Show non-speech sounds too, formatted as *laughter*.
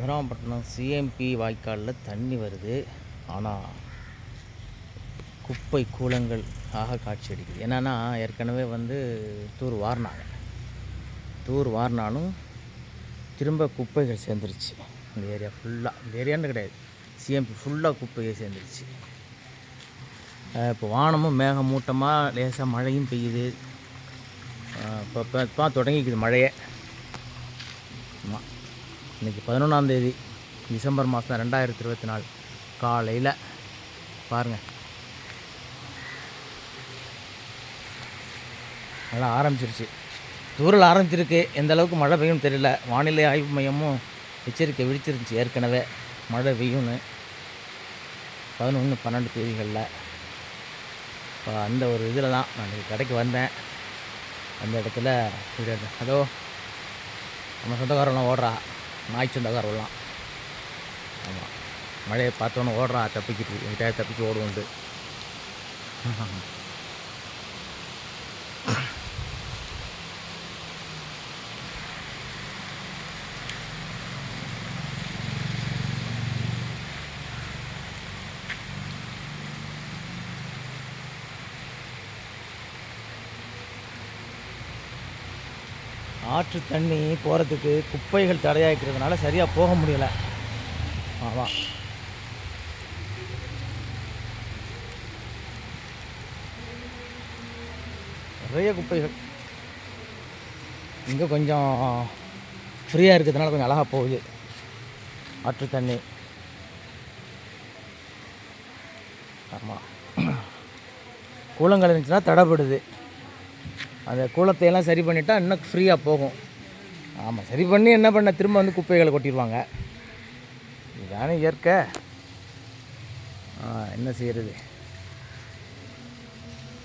மதுராம்பட்டினம் CMP வாய்க்காலில் தண்ணி வருது. ஆனால் குப்பை கூலங்கள் ஆக காட்சி அடிக்குது. என்னென்னா ஏற்கனவே வந்து தூர் வாரினாங்க. தூர் வாரினாலும் திரும்ப குப்பைகள் சேர்ந்துருச்சு. இந்த ஏரியா ஃபுல்லாக இந்த ஏரியான்னு கிடையாது. சிஎம்பி ஃபுல்லாக குப்பையே சேர்ந்துருச்சு. இப்போ வானமும் மேகமூட்டமாக லேசாக மழையும் பெய்யுது. இப்போ இப்போ தொடங்கிக்குது மழையை. இன்றைக்கி பதினொன்றாந்தேதி டிசம்பர் மாதம் ரெண்டாயிரத்தி இருபத்தி நாலு. காலையில் பாருங்கள் நல்லா ஆரம்பிச்சிருச்சு. தூரல் ஆரம்பிச்சிருக்கு. எந்த அளவுக்கு மழை பெய்யும்னு தெரியல. வானிலை ஆய்வு மையமும் எச்சரிக்கை விழிச்சிருந்துச்சு ஏற்கனவே. மழை பெய்யும்னு. பதினொன்று பன்னெண்டு தேதிகளில். இப்போ அந்த ஒரு இதில் தான் நான் இன்றைக்கி கடைக்கு வந்தேன். அந்த இடத்துல அதோ நம்ம சொந்தக்காரெல்லாம் ஓடுறா. நாய் சொந்தக்காரெல்லாம் ஆமாம் மழையை பார்த்தோன்னே ஓடுறான் தப்பிக்கிட்டு எங்கிட்ட தப்பிச்சு ஓடுவோண்டு *laughs* ஆற்று தண்ணி போகிறதுக்கு குப்பைகள் தடையாக்கிறதுனால சரியாக போக முடியல. ஆமாம் நிறைய குப்பைகள். இங்கே கொஞ்சம் ஃப்ரீயாக இருக்கிறதுனால கொஞ்சம் அழகாக போகுது. ஆற்று தண்ணி. ஆமாம் *clears throat* கூலங்கள் இருந்துச்சுன்னா தடைப்படுது. அந்த கூலத்தையெல்லாம் சரி பண்ணிட்டா இன்னும் ஃப்ரீயாக போகும். ஆமாம் சரி பண்ணி என்ன பண்ண? திரும்ப வந்து குப்பைகளை கொட்டிடுவாங்க. இதுதானே இயற்கை. என்ன செய்கிறது